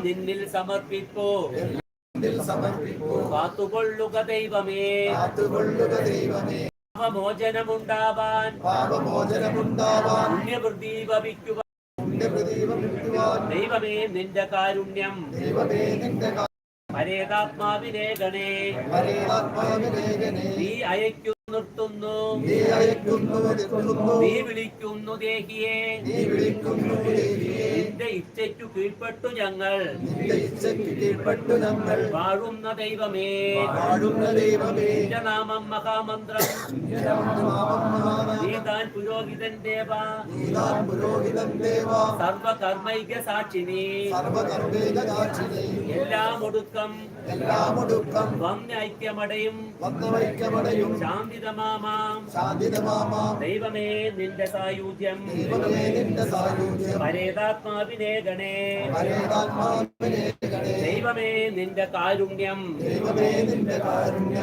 നിന്നിൽ സമർപ്പിപ്പോ. കാത്തുകൊള്ളുക ദൈവമേ. കാത്തുകൊള്ളുക ദൈവമേ. പാപമോചനമുണ്ടാവാൻ. പാപമോചനമുണ്ടാവാൻ. പുണ്യവൃതി ഭവിക്കുവാൻ ദൈവമേ നിന്റെ കാരുണ്യം. ദൈവമേ നിന്റെ പരേതാത്മാവിനെ ഗണേ പരേതാത്മാവിനേകനെ നീ അയക്കു നിർത്തുന്നു. നീ വിളിക്കുന്നു ദേഹിയെ. നിന്റെ ഇച്ഛയ്ക്കു കീഴ്പ്പെട്ടു ഞങ്ങൾ. കീഴ്പ്പെട്ടു ഞങ്ങൾ. വാഴുന്ന ദൈവമേ. വാഴുന്ന ദൈവമേ. നിന്റെ നാമം മഹാമന്ത്രം. നീ താൻ പുരോഹിതൻ ദേവ. പുരോഹിതൻ ദേവ. സർവകർമ്മൈക സാക്ഷിനി. എല്ലാം ഒടുക്കം. എല്ലാം ഒടുക്കം. വന്യൈക്യമടയും വന്നവൈക്കമടയും ദൈവമേ നിന്റെ സായുധ്യം. ദൈവമേ നിന്റെ പരേതാത്മാവിനെ ഗണേ. ദൈവമേ നിന്റെ കാരുണ്യം. ദൈവമേ നിന്റെ കാരുണ്യം.